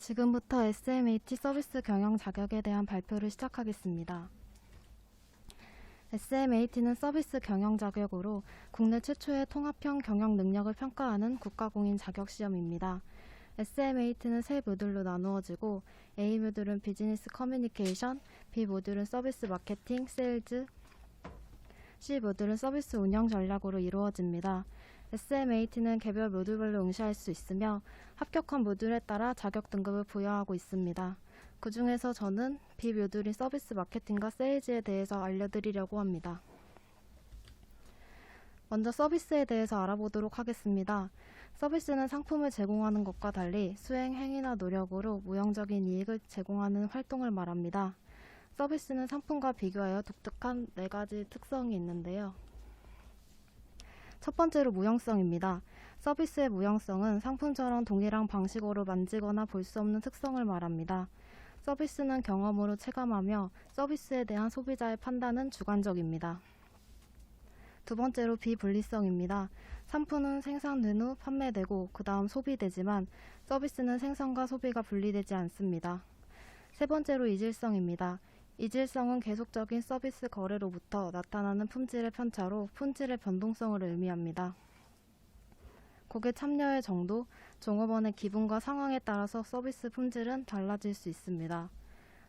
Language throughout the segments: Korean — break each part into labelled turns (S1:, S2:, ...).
S1: 지금부터 SMAT 서비스 경영 자격에 대한 발표를 시작하겠습니다. SMAT는 서비스 경영 자격으로 국내 최초의 통합형 경영 능력을 평가하는 국가공인 자격 시험입니다. SMAT는 세 모듈로 나누어지고 A 모듈은 비즈니스 커뮤니케이션, B 모듈은 서비스 마케팅, 세일즈, C 모듈은 서비스 운영 전략으로 이루어집니다. SMAT는 개별 모듈별로 응시할 수 있으며 합격한 모듈에 따라 자격 등급을 부여하고 있습니다. 그 중에서 저는 B 모듈인 서비스 마케팅과 세일즈에 대해서 알려드리려고 합니다. 먼저 서비스에 대해서 알아보도록 하겠습니다. 서비스는 상품을 제공하는 것과 달리 수행 행위나 노력으로 무형적인 이익을 제공하는 활동을 말합니다. 서비스는 상품과 비교하여 독특한 네 가지 특성이 있는데요. 첫 번째로 무형성입니다. 서비스의 무형성은 상품처럼 동일한 방식으로 만지거나 볼 수 없는 특성을 말합니다. 서비스는 경험으로 체감하며 서비스에 대한 소비자의 판단은 주관적입니다. 두 번째로 비분리성입니다. 상품은 생산된 후 판매되고 그 다음 소비되지만 서비스는 생산과 소비가 분리되지 않습니다. 세 번째로 이질성입니다. 이질성은 계속적인 서비스 거래로부터 나타나는 품질의 편차로 품질의 변동성을 의미합니다. 고객 참여의 정도, 종업원의 기분과 상황에 따라서 서비스 품질은 달라질 수 있습니다.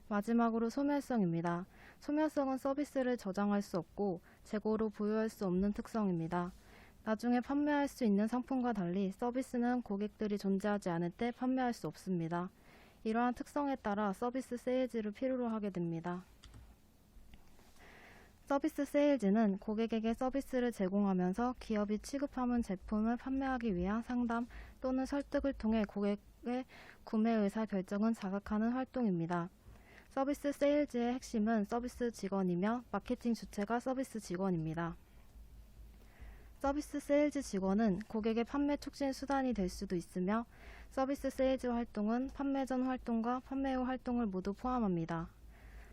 S1: 마지막으로 소멸성입니다. 소멸성은 서비스를 저장할 수 없고 재고로 보유할 수 없는 특성입니다. 나중에 판매할 수 있는 상품과 달리 서비스는 고객들이 존재하지 않을 때 판매할 수 없습니다. 이러한 특성에 따라 서비스 세일즈를 필요로 하게 됩니다. 서비스 세일즈는 고객에게 서비스를 제공하면서 기업이 취급하는 제품을 판매하기 위한 상담 또는 설득을 통해 고객의 구매 의사 결정을 자극하는 활동입니다. 서비스 세일즈의 핵심은 서비스 직원이며 마케팅 주체가 서비스 직원입니다. 서비스 세일즈 직원은 고객의 판매 촉진 수단이 될 수도 있으며 서비스 세일즈 활동은 판매 전 활동과 판매 후 활동을 모두 포함합니다.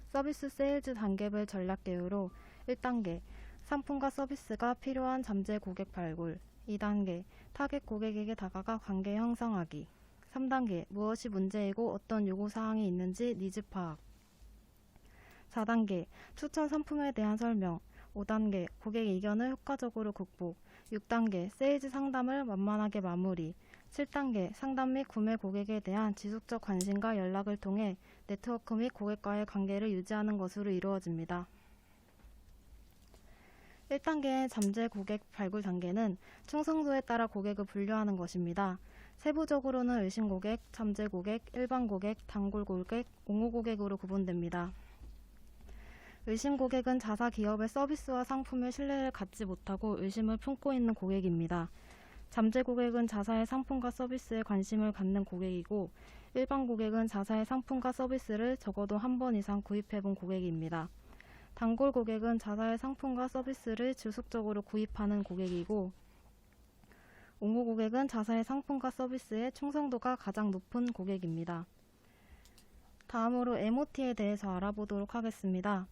S1: 서비스 세일즈 단계별 전략 개요로 1단계 상품과 서비스가 필요한 잠재 고객 발굴 2단계 타겟 고객에게 다가가 관계 형성하기 3단계 무엇이 문제이고 어떤 요구 사항이 있는지 니즈 파악 4단계 추천 상품에 대한 설명 5단계 고객 의견을 효과적으로 극복 6단계 세일즈 상담을 완만하게 마무리 7단계 상담 및 구매 고객에 대한 지속적 관심과 연락을 통해 네트워크 및 고객과의 관계를 유지하는 것으로 이루어집니다. 1단계의 잠재 고객 발굴 단계는 충성도에 따라 고객을 분류하는 것입니다. 세부적으로는 의심 고객, 잠재 고객, 일반 고객, 단골 고객, 옹호 고객으로 구분됩니다. 의심 고객은 자사 기업의 서비스와 상품에 신뢰를 갖지 못하고 의심을 품고 있는 고객입니다. 잠재 고객은 자사의 상품과 서비스에 관심을 갖는 고객이고 일반 고객은 자사의 상품과 서비스를 적어도 한 번 이상 구입해본 고객입니다. 단골 고객은 자사의 상품과 서비스를 지속적으로 구입하는 고객이고 옹호 고객은 자사의 상품과 서비스의 충성도가 가장 높은 고객입니다. 다음으로 MOT에 대해서 알아보도록 하겠습니다.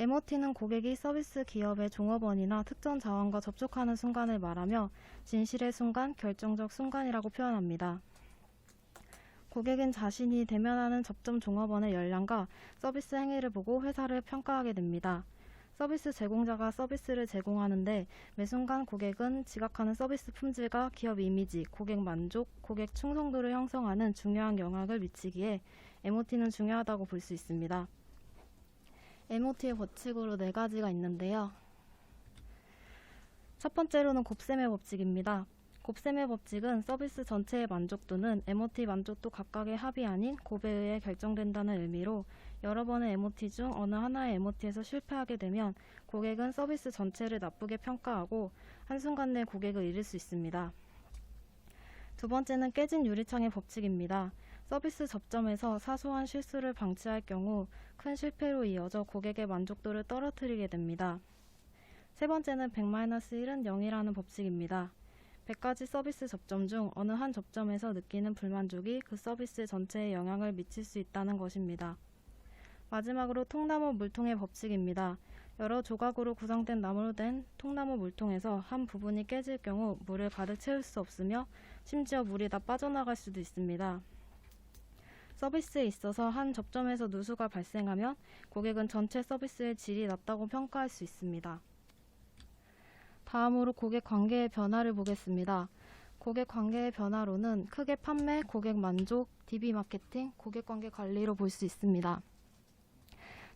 S1: MOT는 고객이 서비스 기업의 종업원이나 특정 자원과 접촉하는 순간을 말하며 진실의 순간, 결정적 순간이라고 표현합니다. 고객은 자신이 대면하는 접점 종업원의 역량과 서비스 행위를 보고 회사를 평가하게 됩니다. 서비스 제공자가 서비스를 제공하는데 매 순간 고객은 지각하는 서비스 품질과 기업 이미지, 고객 만족, 고객 충성도를 형성하는 중요한 영향을 미치기에 MOT는 중요하다고 볼 수 있습니다. MOT의 법칙으로 네 가지가 있는데요. 첫 번째로는 곱셈의 법칙입니다. 곱셈의 법칙은 서비스 전체의 만족도는 MOT 만족도 각각의 합이 아닌 곱에 의해 결정된다는 의미로 여러 번의 MOT 중 어느 하나의 MOT에서 실패하게 되면 고객은 서비스 전체를 나쁘게 평가하고 한순간 내 고객을 잃을 수 있습니다. 두 번째는 깨진 유리창의 법칙입니다. 서비스 접점에서 사소한 실수를 방치할 경우 큰 실패로 이어져 고객의 만족도를 떨어뜨리게 됩니다. 세 번째는 100-1은 0이라는 법칙입니다. 100가지 서비스 접점 중 어느 한 접점에서 느끼는 불만족이 그 서비스 전체에 영향을 미칠 수 있다는 것입니다. 마지막으로 통나무 물통의 법칙입니다. 여러 조각으로 구성된 나무로 된 통나무 물통에서 한 부분이 깨질 경우 물을 가득 채울 수 없으며 심지어 물이 다 빠져나갈 수도 있습니다. 서비스에 있어서 한 접점에서 누수가 발생하면 고객은 전체 서비스의 질이 낮다고 평가할 수 있습니다. 다음으로 고객 관계의 변화를 보겠습니다. 고객 관계의 변화로는 크게 판매, 고객 만족, DB 마케팅, 고객 관계 관리로 볼 수 있습니다.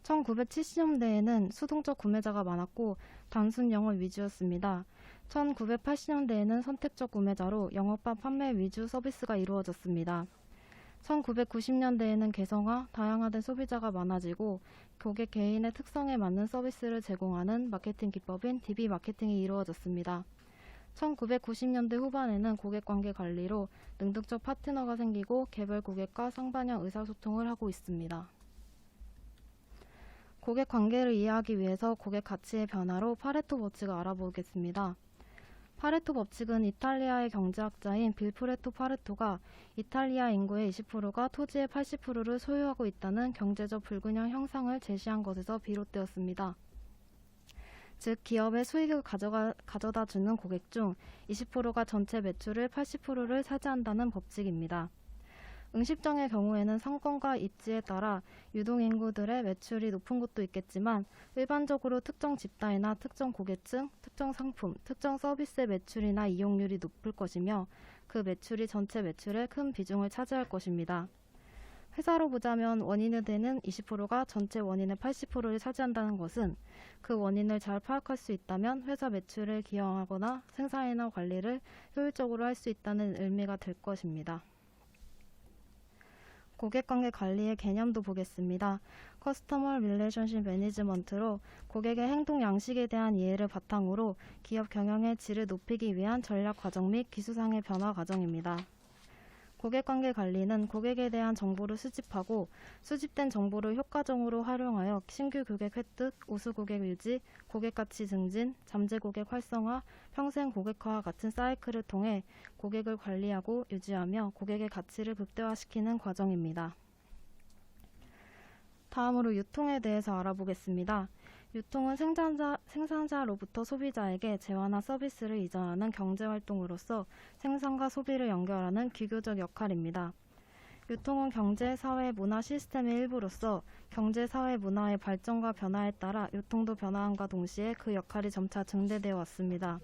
S1: 1970년대에는 수동적 구매자가 많았고 단순 영업 위주였습니다. 1980년대에는 선택적 구매자로 영업과 판매 위주 서비스가 이루어졌습니다. 1990년대에는 개성화, 다양화된 소비자가 많아지고 고객 개인의 특성에 맞는 서비스를 제공하는 마케팅 기법인 DB 마케팅이 이루어졌습니다. 1990년대 후반에는 고객 관계 관리로 능동적 파트너가 생기고 개별 고객과 상반형 의사소통을 하고 있습니다. 고객 관계를 이해하기 위해서 고객 가치의 변화로 파레토 법칙을 알아보겠습니다. 파레토 법칙은 이탈리아의 경제학자인 빌프레토 파레토가 이탈리아 인구의 20%가 토지의 80%를 소유하고 있다는 경제적 불균형 형상을 제시한 것에서 비롯되었습니다. 즉 기업의 수익을 가져가, 가져다 주는 고객 중 20%가 전체 매출의 80%를 차지한다는 법칙입니다. 응십정의 경우에는 상권과 입지에 따라 유동인구들의 매출이 높은 곳도 있겠지만 일반적으로 특정 집단이나 특정 고객층, 특정 상품, 특정 서비스의 매출이나 이용률이 높을 것이며 그 매출이 전체 매출의 큰 비중을 차지할 것입니다. 회사로 보자면 원인을 대는 20%가 전체 원인의 80%를 차지한다는 것은 그 원인을 잘 파악할 수 있다면 회사 매출을 기여하거나 생산이나 관리를 효율적으로 할 수 있다는 의미가 될 것입니다. 고객관계 관리의 개념도 보겠습니다. 커스터머 릴레이션십 매니지먼트로 고객의 행동 양식에 대한 이해를 바탕으로 기업 경영의 질을 높이기 위한 전략 과정 및 기술상의 변화 과정입니다. 고객관계 관리는 고객에 대한 정보를 수집하고 수집된 정보를 효과적으로 활용하여 신규 고객 획득, 우수 고객 유지, 고객 가치 증진, 잠재 고객 활성화, 평생 고객화와 같은 사이클을 통해 고객을 관리하고 유지하며 고객의 가치를 극대화시키는 과정입니다. 다음으로 유통에 대해서 알아보겠습니다. 유통은 생산자, 생산자로부터 소비자에게 재화나 서비스를 이전하는 경제활동으로서 생산과 소비를 연결하는 기교적 역할입니다. 유통은 경제, 사회, 문화 시스템의 일부로서 경제, 사회, 문화의 발전과 변화에 따라 유통도 변화함과 동시에 그 역할이 점차 증대되어 왔습니다.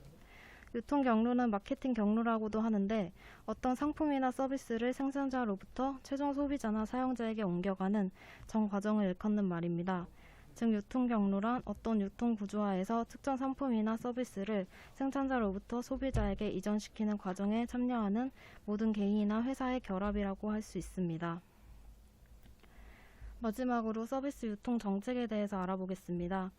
S1: 유통 경로는 마케팅 경로라고도 하는데 어떤 상품이나 서비스를 생산자로부터 최종 소비자나 사용자에게 옮겨가는 전 과정을 일컫는 말입니다. 즉 유통 경로란 어떤 유통 구조화에서 특정 상품이나 서비스를 생산자로부터 소비자에게 이전시키는 과정에 참여하는 모든 개인이나 회사의 결합이라고 할 수 있습니다. 마지막으로 서비스 유통 정책에 대해서 알아보겠습니다.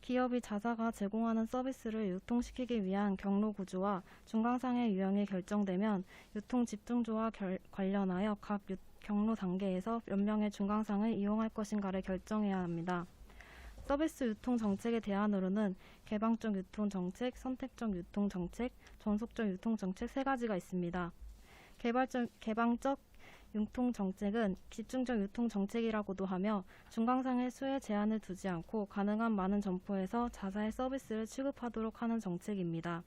S1: 기업이 자사가 제공하는 서비스를 유통시키기 위한 경로 구조와 중간상의 유형이 결정되면 유통 집중조와 결, 관련하여 각 유, 경로 단계에서 몇 명의 중간상을 이용할 것인가를 결정해야 합니다. 서비스 유통 정책의 대안으로는 개방적 유통 정책, 선택적 유통 정책, 전속적 유통 정책 세 가지가 있습니다. 개발적, 개방적 유통 정책은 집중적 유통 정책이라고도 하며 중간상의 수에 제한을 두지 않고 가능한 많은 점포에서 자사의 서비스를 취급하도록 하는 정책입니다.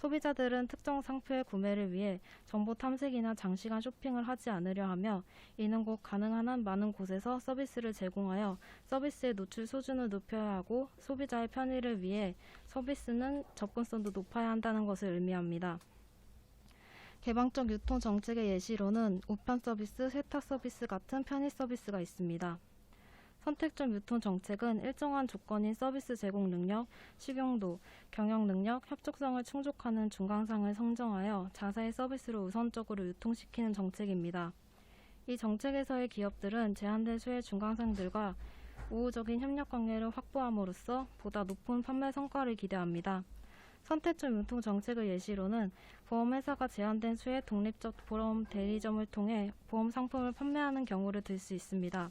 S1: 소비자들은 특정 상표의 구매를 위해 정보 탐색이나 장시간 쇼핑을 하지 않으려 하며 이는 곧 가능한 한 많은 곳에서 서비스를 제공하여 서비스의 노출 수준을 높여야 하고 소비자의 편의를 위해 서비스는 접근성도 높아야 한다는 것을 의미합니다. 개방적 유통 정책의 예시로는 우편 서비스, 세탁 서비스 같은 편의 서비스가 있습니다. 선택적 유통 정책은 일정한 조건인 서비스 제공 능력, 식용도, 경영 능력, 협족성을 충족하는 중간상을 선정하여 자사의 서비스를 우선적으로 유통시키는 정책입니다. 이 정책에서의 기업들은 제한된 수의 중간상들과 우호적인 협력 관계를 확보함으로써 보다 높은 판매 성과를 기대합니다. 선택적 유통 정책의 예시로는 보험회사가 제한된 수의 독립적 보험 대리점을 통해 보험 상품을 판매하는 경우를 들 수 있습니다.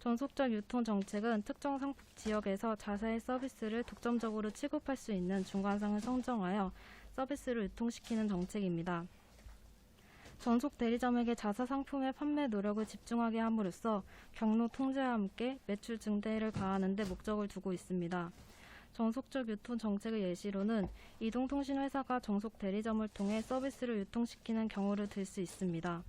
S1: 전속적 유통 정책은 특정 상품 지역에서 자사의 서비스를 독점적으로 취급할 수 있는 중간상을 선정하여 서비스를 유통시키는 정책입니다. 전속 대리점에게 자사 상품의 판매 노력을 집중하게 함으로써 경로 통제와 함께 매출 증대를 가하는 데 목적을 두고 있습니다. 전속적 유통 정책의 예시로는 이동통신 회사가 전속 대리점을 통해 서비스를 유통시키는 경우를 들 수 있습니다.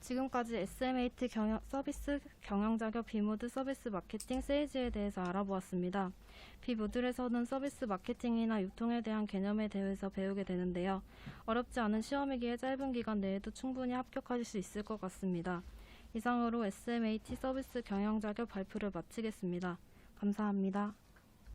S1: 지금까지 SMAT 경영, 서비스 경영 자격 비모드 서비스 마케팅 세일즈에 대해서 알아보았습니다. 비모듈에서는 서비스 마케팅이나 유통에 대한 개념에 대해서 배우게 되는데요. 어렵지 않은 시험이기에 짧은 기간 내에도 충분히 합격하실 수 있을 것 같습니다. 이상으로 SMAT 서비스 경영 자격 발표를 마치겠습니다. 감사합니다.